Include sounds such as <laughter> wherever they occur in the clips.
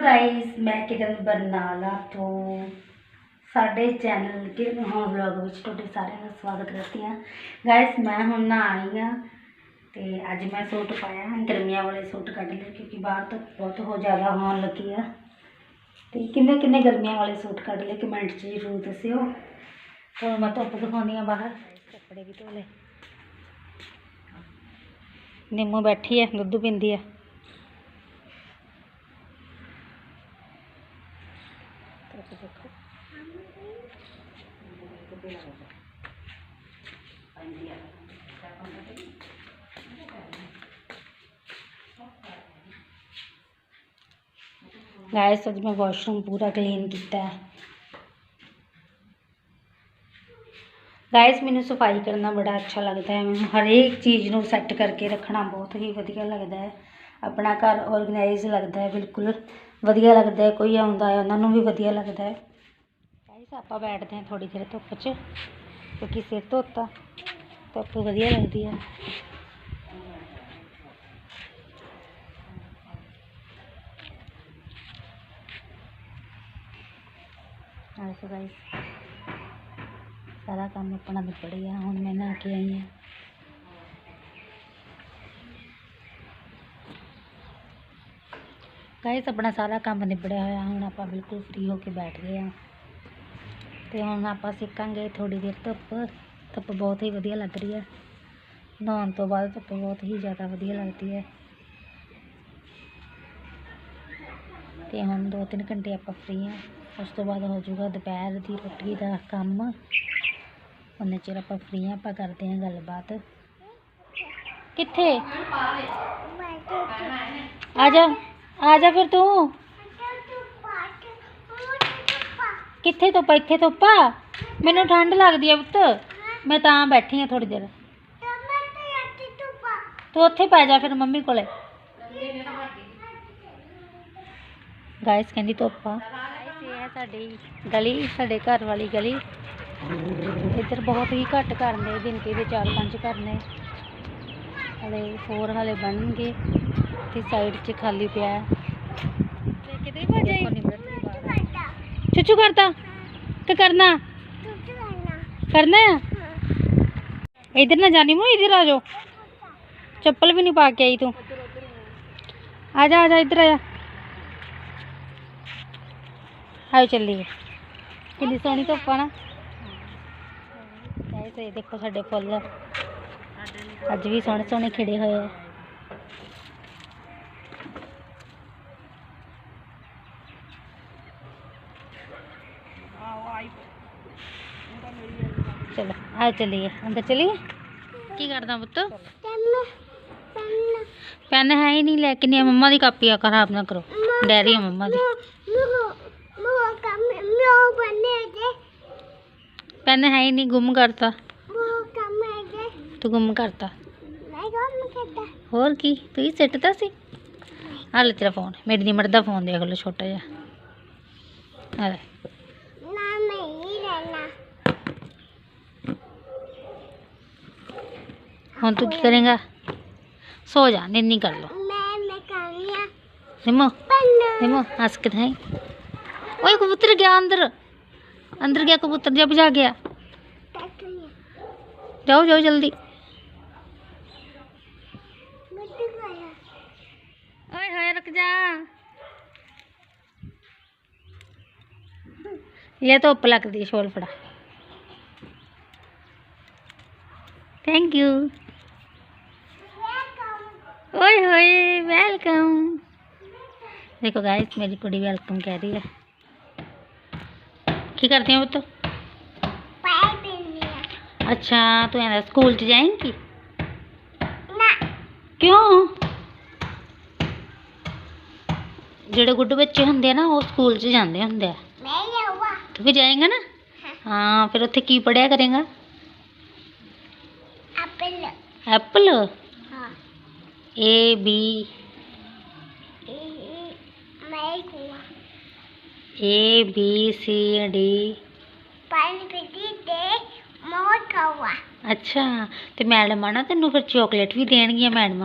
Guys ਮੈਂ ਕਿਰਨ ਬਰਨਾਲਾ ਤੋਂ ਸਾਡੇ ਚੈਨਲ ਕਿਰਨ ਹੋਮ ਵਲੌਗ ਵਿੱਚ ਤੁਹਾਡੇ ਸਾਰਿਆਂ ਦਾ ਸਵਾਗਤ ਕਰਦੀ ਹਾਂ ਗਾਇਸ ਮੈਂ ਹੁਣ ਨਾ ਆਈ ਹਾਂ ਤੇ ਅੱਜ ਮੈਂ ਸੂਟ ਪਾਇਆ ਹੈ ਗਰਮੀਆਂ ਵਾਲੇ ਸੂਟ ਕੱਢ ਲਏ ਕਿਉਂਕਿ ਬਾਹਰ ਤਾਂ ਬਹੁਤ ਹੋ ਜ਼ਿਆਦਾ ਹੋਣ ਲੱਗੀ ਆ ਤੇ ਕਿੰਨੇ ਕਿੰਨੇ ਗਰਮੀਆਂ ਵਾਲੇ ਸੂਟ ਕੱਢ ਲਏ ਕਮੈਂਟ 'ਚ ਜ਼ਰੂਰ ਦੱਸਿਓ ਤੇ ਮੈਂ ਧੁੱਪ ਦਿਖਾਉਂਦੀ ਹਾਂ ਬਾਹਰ ਕੱਪੜੇ ਵੀ ਧੋ ਲਏ ਨਿੰਮੋ ਬੈਠੀ ਹੈ ਦੁੱਧ ਪੀਂਦੀ ਹੈ ਗਾਇਸ ਅੱਜ ਮੈਂ ਵਾਸ਼ਰੂਮ ਪੂਰਾ ਕਲੀਨ ਕੀਤਾ ਹੈ ਗਾਇਸ ਮੈਨੂੰ ਸਫਾਈ ਕਰਨਾ ਬੜਾ ਅੱਛਾ ਲੱਗਦਾ ਹੈ ਮੈਨੂੰ ਹਰੇਕ ਚੀਜ਼ ਨੂੰ ਸੈੱਟ ਕਰਕੇ ਰੱਖਣਾ ਬਹੁਤ ਹੀ ਵਧੀਆ ਲੱਗਦਾ ਹੈ ਆਪਣਾ ਘਰ ਆਰਗੇਨਾਈਜ਼ ਲੱਗਦਾ ਹੈ ਬਿਲਕੁਲ ਵਧੀਆ ਲੱਗਦਾ ਹੈ ਕੋਈ ਆਉਂਦਾ ਹੈ ਉਹਨਾਂ ਨੂੰ ਵੀ ਵਧੀਆ ਲੱਗਦਾ ਹੈ ਗਾਇਸ ਆਪਾਂ ਬੈਠਦੇ ਹਾਂ ਥੋੜੀ ਦੇਰ ਧੁੱਪ 'ਚ ਕਿਉਂਕਿ ਸਿਰ ਧੋਤਾ ਧੁੱਪ ਵਧੀਆ ਲੱਗਦੀ ਹੈ ਹਾਂ ਸੋ ਗਾਇਸ ਸਾਰਾ ਕੰਮ ਆਪਣਾ ਨਿਬੜ ਗਿਆ ਹੁਣ ਮੈਂ ਨਹਾ ਕੇ ਆਈ ਹਾਂ ਗਾਇਸ ਆਪਣਾ ਸਾਰਾ ਕੰਮ ਨਿਬੜਿਆ ਹੋਇਆ ਹੁਣ ਆਪਾਂ ਬਿਲਕੁਲ ਫ੍ਰੀ ਹੋ ਕੇ ਬੈਠ ਗਏ ਹਾਂ ਤੇ ਹੁਣ ਆਪਾਂ ਸਿੱਕਾਂਗੇ ਥੋੜੀ ਦੇਰ ਧੁੱਪ ਧੁੱਪ ਬਹੁਤ ਹੀ ਵਧੀਆ ਲੱਗ ਰਹੀ ਹੈ ਨਹਾਉਣ ਤੋਂ ਬਾਅਦ ਧੁੱਪ ਬਹੁਤ ਹੀ ਜ਼ਿਆਦਾ ਵਧੀਆ ਲੱਗਦੀ ਹੈ ਤੇ ਹੁਣ ਦੋ ਤਿੰਨ ਘੰਟੇ ਆਪਾਂ ਫ੍ਰੀ ਹਾਂ ਉਸ ਤੋਂ ਬਾਅਦ ਹੋ ਜਾਊਗਾ ਦੁਪਹਿਰ ਦੀ ਰੋਟੀ ਦਾ ਕੰਮ ਉਹਨੇ ਚਿਰ ਆਪਾਂ ਫ੍ਰੀ ਹਾਂ ਆਪਾਂ ਕਰਦੇ ਹਾਂ ਗੱਲਬਾਤ ਕਿੱਥੇ ਆ ਜਾ ਆ ਜਾ ਫਿਰ ਤੂੰ ਕਿੱਥੇ ਧੁੱਪ ਇੱਥੇ ਧੁੱਪ? ਆ ਮੈਨੂੰ ਠੰਡ ਲੱਗਦੀ ਆ ਪੁੱਤ। ਮੈਂ ਤਾਂ ਬੈਠੀ ਆ ਥੋੜੀ ਦੇਰ। ਤੂੰ ਉੱਥੇ ਪੈ ਜਾ ਫਿਰ ਮੰਮੀ ਕੋਲੇ। ਗਾਇਸ ਕਹਿੰਦੀ ਧੁੱਪ। ਆ ਇਹ ਹੈ ਸਾਡੀ ਗਲੀ ਸਾਡੇ ਘਰ ਵਾਲੀ ਗਲੀ। ਇੱਧਰ ਬਹੁਤ ਹੀ ਘੱਟ ਘਰ ਨੇ ਗਿਣਤੀ ਦੇ ਚਾਰ ਪੰਜ ਘਰ ਨੇ ਹਲੇ ਹੋਰ ਹਲੇ ਬਣਨਗੇ ਤੇ ਸਾਈਡ 'ਚ ਖਾਲੀ ਪਿਆ। ਹੈ ਕਿਤੇ ਭਜਾਈ चुचू करता? क्या करना? करना है? हाँ। इधर ना जानी मो इधर आ जाओ। चप्पल भी नहीं पा के आई तू। आ जा आ जा, इधर आजा आओ चलिए कि सोनी तो पाना देखो साढ़े फुल अज भी सोने सोने खिड़े हुए हैं। चलो चलिए अंदर चलिए। की पेन है ही नहीं नहीं मम्मा की कापी खराब ना करो। है मम्मा की पेन है ही नहीं गुम करता। तू गुम करता। की तू ही सी। हाल तेरा फ़ोन मेरी निमर का फ़ोन देख लो छोटा जहा। हम तो क्या करेंगे। सो जा निन्नी कर लो। निमो निमो हंस के नहीं ओए कबूतर गया अंदर। अंदर गया कबूतर जब जा गया। जाओ जाओ जल्दी। ओए हाय रख जा। ये तो पलक दी शोल फड़ा। थैंक यू ਰੁਕ ਜਾ ਇਹ ਧੁੱਪ ਲੱਗਦੀ ਸ਼ੋਲ ਫੜਾ ਥੈਂਕ ਯੂ ਓਏ ਹੋਏ ਵੈਲਕਮ ਦੇਖੋ ਗਾਇਸ ਮੇਰੀ ਕੁੜੀ ਵੈਲਕਮ ਕਹਿ ਰਹੀ ਹੈ ਕੀ ਕਰਦੀ ਹੈ ਪੁੱਤ ਅੱਛਾ ਤੂੰ ਇਹਦਾ ਸਕੂਲ ਚ ਜਾਏਂਗੀ ਕਿਉਂ ਜਿਹੜੇ ਗੁੱਡ ਬੱਚੇ ਹੁੰਦੇ ਆ ਨਾ ਉਹ ਸਕੂਲ ਚ ਜਾਂਦੇ ਹੁੰਦੇ ਆ ਤੂੰ ਵੀ ਜਾਏਂਗਾ ਨਾ ਹਾਂ ਫਿਰ ਉੱਥੇ ਕੀ ਪੜਿਆ ਕਰੇਗਾ Apple A A B A B C D अच्छा तो मैडम आना तेन फिर चॉकलेट भी देन गिया मैडम।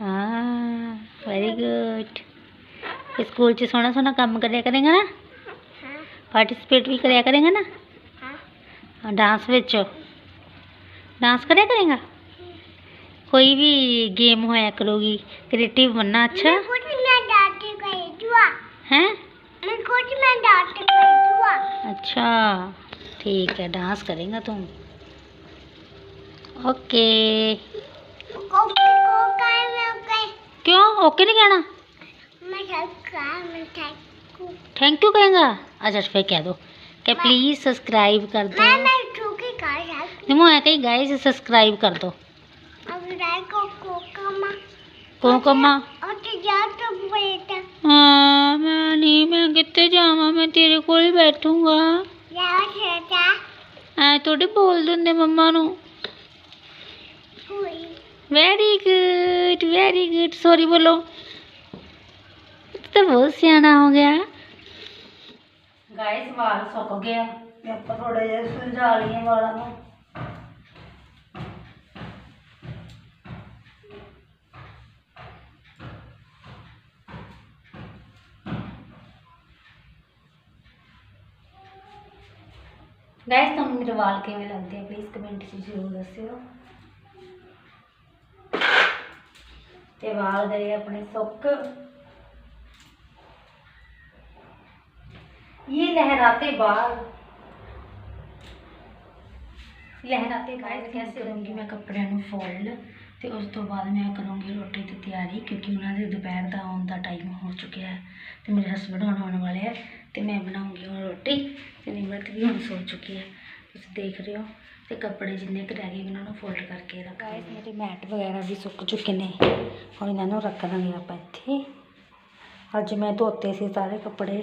हाँ। वेरी हाँ। गुड हाँ, स्कूल च सोना सोना कम कराया करेगा ना? पार्टिसिपेट भी कराया करेगा ना? डांस बिच डांस करें करेगा? कोई भी गेम होया करोगी क्रिएटिव बनना अच्छा? है अच्छा ठीक है डांस करेगा तुम। ओके। क्यों? ओके नहीं कहना? थैंक यू कहेंगे? अच्छा फिर कह दो। कि प्लीज़ सब्सक्राइब कर दो। सब नहीं मैं कहीं गाइस सब्सक्राइब कर दो अब राय को को कमा कौन कमा और तो जा तो बेटा हाँ मैं नहीं मैं कितने जावा मैं तेरे ਕੋਲ ਹੀ ਬੈਠੂੰਗਾ जा बेटा ਐ ਥੋੜੀ ਬੋਲ ਦਿੰਦੇ ਮੰਮਾ ਨੂੰ हुई very good very good sorry ਬੋਲੋ ਤੂੰ ਤਾਂ ਬਹੁਤ ਸਿਆਣਾ ਹੋ ਗਿਆ ਗਾਇਸ ਵਾਲ ਸੁੱਕ ਗਿਆ ਤੇ ਆਪਾਂ ਥੋੜੇ ਜਿਹਾ ਸੁਲਝਾ ਲਈਏ ਵਾਲਾਂ ਨੂੰ ਗਾਇਸ ਤੁਹਾਨੂੰ ਮੇਰੇ ਵਾਲ ਕਿਵੇਂ ਲੱਗਦੇ ਆ ਪਲੀਜ਼ ਕਮੈਂਟ 'ਚ ਜ਼ਰੂਰ ਦੱਸਿਓ ਤੇ ਵਾਲ ਗਏ ਆਪਣੇ ਸੁੱਕ ਇਹ ਲਹਿਰਾਤੇ ਬਾਲ ਲਹਿਰਾਤੇ ਗਾਇਸ ਕੈਸੇ ਕਰੂੰਗੀ ਮੈਂ ਕੱਪੜਿਆਂ ਨੂੰ ਫੋਲਡ ਤੇ ਉਸ ਤੋਂ ਬਾਅਦ ਮੈਂ ਕਰੂੰਗੀ ਰੋਟੀ ਦੀ ਤਿਆਰੀ ਕਿਉਂਕਿ ਉਹਨਾਂ ਦੇ ਦੁਪਹਿਰ ਦਾ ਆਉਣ ਦਾ ਟਾਈਮ ਹੋ ਚੁੱਕਿਆ ਹੈ ਤੇ ਮੇਰੇ ਹਸਬੰਡ ਹੁਣ ਆਉਣ ਵਾਲੇ ਹੈ ਤੇ ਮੈਂ ਬਣਾਉਂਗੀ ਹੁਣ ਰੋਟੀ ਤੇ ਨਿਮਰਤ ਵੀ ਹੁਣ ਸੋ ਚੁੱਕੀ ਹੈ। ਤੁਸੀਂ ਦੇਖ ਰਹੇ ਹੋ ਤੇ ਕੱਪੜੇ ਜਿੰਨੇ ਕੁ ਰਹਿ ਗਏ ਉਹਨਾਂ ਨੂੰ ਫੋਲਡ ਕਰਕੇ ਰੱਖ ਗਾਇਸ ਮੇਰੇ ਮੈਟ ਵਗੈਰਾ ਵੀ ਸੁੱਕ ਚੁੱਕੇ ਨੇ। ਹੁਣ ਇਹਨਾਂ ਨੂੰ ਰੱਖ ਦਾਂਗੇ ਆਪਾਂ ਇੱਥੇ। ਅੱਜ ਮੈਂ ਧੋਤੇ ਸੀ ਸਾਰੇ ਕੱਪੜੇ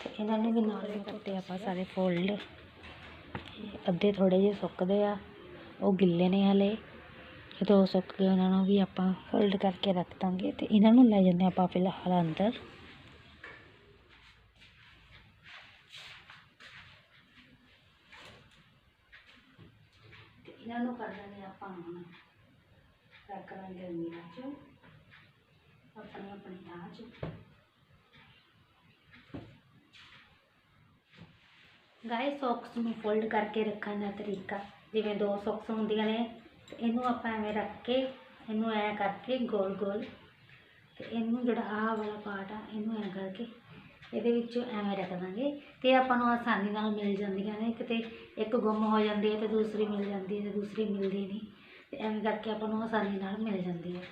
ਤੇ ਇਹਨਾਂ ਨੂੰ ਵੀ ਨਾਲ ਹੀ ਧੋਤੇ ਆਪਾਂ ਸਾਰੇ ਫੋਲਡ ਅੱਧੇ ਥੋੜੇ ਜਿਹੇ ਸੁੱਕਦੇ ਆ, ਉਹ ਗਿੱਲੇ ਨੇ ਹਲੇ। ਜਦੋਂ ਸੁੱਕ ਗਏ, ਉਹਨਾਂ ਨੂੰ ਵੀ ਆਪਾਂ ਫੋਲਡ ਕਰਕੇ ਰੱਖ ਦਾਂਗੇ ਤੇ ਇਹਨਾਂ ਨੂੰ ਲੈ ਜਾਂਦੇ ਆਪਾਂ ਫਿਲਹਾਲ ਅੰਦਰ ਤੇ ਇਹਨਾਂ ਨੂੰ ਕਰ ਦਾਂਗੇ ਆਪਾਂ ਹੁਣ। ਰੱਖ ਦਾਂਗੇ ਅਲਮੀਰਾ 'ਚ ਆਪਣੀ ਆਪਣੀ ਥਾਂ 'ਚ। ਗਾਇਸ ਸੌਕਸ ਨੂੰ ਫੋਲਡ ਕਰਕੇ ਰੱਖਣ ਦਾ ਤਰੀਕਾ। ਜਿਵੇਂ ਦੋ ਸੌਕਸ ਹੁੰਦੀਆਂ ਨੇ ਇਹਨੂੰ ਆਪਾਂ ਐਵੇਂ ਰੱਖ ਕੇ, ਇਹਨੂੰ ਐ ਕਰਕੇ ਗੋਲ ਗੋਲ ਤੇ ਇਹਨੂੰ ਜਿਹੜਾ ਆਹ ਵਾਲਾ ਪਾਰਟ ਆ, ਇਹਨੂੰ ਐ ਕਰਕੇ ਇਹਦੇ ਵਿੱਚ ਐਵੇਂ ਰੱਖ ਦਾਂਗੇ ਤੇ ਆਪਾਂ ਨੂੰ ਆਸਾਨੀ ਨਾਲ ਮਿਲ ਜਾਂਦੀਆਂ ਨੇ ਕਿਤੇ ਇੱਕ ਗੁੰਮ ਹੋ ਜਾਂਦੀ ਹੈ ਤੇ ਦੂਸਰੀ ਮਿਲ ਜਾਂਦੀ ਹੈ ਤੇ ਦੂਸਰੀ ਮਿਲਦੀ ਨਹੀਂ ਤੇ ਐਵੇਂ ਕਰਕੇ ਆਪਾਂ ਨੂੰ ਆਸਾਨੀ ਨਾਲ ਮਿਲ ਜਾਂਦੀ ਹੈ।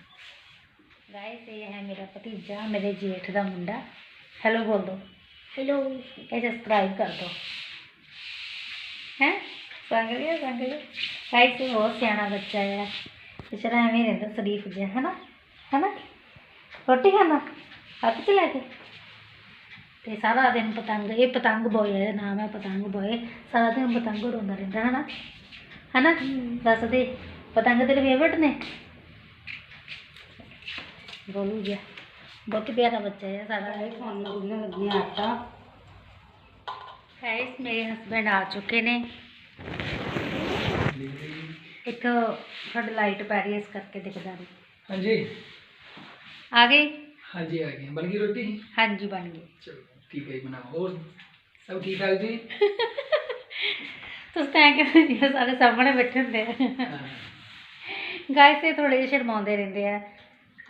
ਗਾਇਸ ਇਹ ਹੈ ਮੇਰਾ ਭਤੀਜਾ ਮੇਰੇ ਜੇਠ ਦਾ ਮੁੰਡਾ। ਹੈਲੋ ਬੋਲ। ਦੋ हेलो ਇਹ ਸਬਸਕ੍ਰਾਈਬ ਕਰ ਦੋ। ਹੈ? ਸੰਗ ਲਿਆ ਸੰਗ ਲਿਆ ਗਾਇਸ ਇਹ ਬਹੁਤ ਸਿਆਣਾ ਬੱਚਾ ਹੈ ਵਿਚਾਰਾ ਐਵੇਂ ਹੀ ਰਹਿੰਦਾ ਸ਼ਰੀਫ ਜਿਹਾ ਹੈ ਨਾ ਹੈ ਨਾ ਰੋਟੀ ਖਾਣਾ? ਹੱਥ ਚ ਲੈ ਕੇ? ਤੇ ਸਾਰਾ ਦਿਨ ਪਤੰਗ ਇਹ ਪਤੰਗ ਬੋਏ ਦਾ ਨਾਮ ਹੈ ਪਤੰਗ ਬੋਏ ਸਾਰਾ ਦਿਨ ਪਤੰਗ ਉਡਾਉਂਦਾ ਰਹਿੰਦਾ ਹੈ ਨਾ ਹੈ ਨਾ ਦੱਸ ਦੇ ਪਤੰਗ ਤੇਰੇ ਫੇਵਰਟ ਨੇ ਬੋਲੂ ਗਿਆ ਬਹੁਤ ਪਿਆਰਾ ਬੱਚਾ ਹੈ ਸਾਡਾ फोन लगने लगी आटा ਗਾਇਸ ਮੇਰੇ ਹਸਬੰਡ ਆ ਚੁੱਕੇ ਨੇ ਇੱਕ ਤੁਹਾਡੀ ਲਾਈਟ ਪੈ ਰਹੀ ਹੈ ਇਸ ਕਰਕੇ ਦਿਖਦਾ ਨਹੀਂ हाँ जी ਆ ਗਈ हाँ जी आ गए बन गई रोटी ਹਾਂਜੀ ਬਣ ਗਈ चलो ਠੀਕ ਹੈ ਮਨਾ ਹੋਰ? ਸਭ ਠੀਕ ਠਾਕ ਜੀ? <laughs> ਤੁਸੀਂ ਤਾਂ ਕਿ ਜਿਹੜੇ ਸਾਰੇ ਸਾਹਮਣੇ ਬੈਠੇ ਹੁੰਦੇ ਆ। ਗਾਇਸ ਇਹ ਥੋੜੇ ਜਿਹਾ ਸ਼ਰਮਾਉਂਦੇ ਰਹਿੰਦੇ ਆ।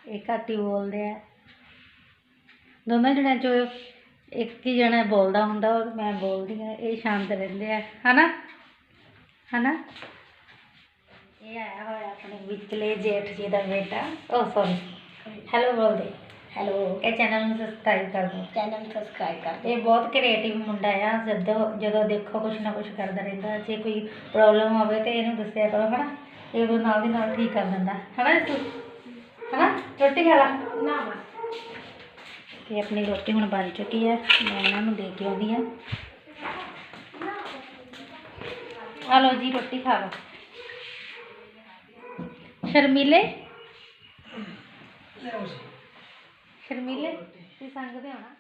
ਇਹ ਘੱਟ ਹੀ ਬੋਲਦੇ ਆ। ਦੋਨਾਂ ਜਣਿਆਂ ਚੋਂ ਇੱਕ ਹੀ ਜਣਾ ਬੋਲਦਾ ਹੁੰਦਾ ਉਹ ਮੈਂ ਬੋਲਦੀ ਆ ਇਹ ਸ਼ਾਂਤ ਰਹਿੰਦੇ ਆ। ਹਨਾ? ਹਨਾ? ਇਹ ਆਇਆ ਹੋਇਆ ਆਪਣੇ ਵਿਚਲੇ ਜੇਠ ਜੀ ਦਾ ਬੇਟਾ। ਉਹ ਸੌਰੀ ਹੈਲੋ ਬੋਲਦੇ। ਹੈਲੋ। ਇਹ ਚੈਨਲ ਨੂੰ ਸਬਸਕ੍ਰਾਈਬ ਕਰ ਦਿਓ। ਚੈਨਲ ਨੂੰ ਸਬਸਕ੍ਰਾਈਬ ਕਰ ਦਿਓ। ਇਹ ਬਹੁਤ ਕ੍ਰੀਏਟਿਵ ਮੁੰਡਾ ਆ ਜਦੋਂ ਜਦੋਂ ਦੇਖੋ ਕੁਛ ਨਾ ਕੁਛ ਕਰਦਾ ਰਹਿੰਦਾ ਜੇ ਕੋਈ ਪ੍ਰੋਬਲਮ ਹੋਵੇ ਤੇ ਇਹਨੂੰ ਦੱਸਿਆ ਕਰੋ ਹਨਾ? ਇਹ ਉਦੋਂ ਨਾਲ ਦੀ ਨਾਲ ਠੀਕ ਕਰ ਦਿੰਦਾ। ਹਨਾ ਇਸ ਹਨਾ? ਰੋਟੀ ਖਾ ਲਾ। ਨਾ ਤੇ ਆਪਣੀ ਰੋਟੀ ਹੁਣ ਬਣ ਚੁੱਕੀ ਹੈ। ਮੈਂ ਇਹਨਾਂ ਨੂੰ ਦੇ ਕੇ ਆਉਂਦੀ ਆ ਆ ਲਓ ਜੀ ਰੋਟੀ ਖਾ ਲਓ। ਸ਼ਰਮੀਲੇ? ਲਓ ਜੀ। ਸ਼ਰਮੀਲੇ ਤੁਸੀਂ ਸੰਗ ਦੇ ਹੋਣਾ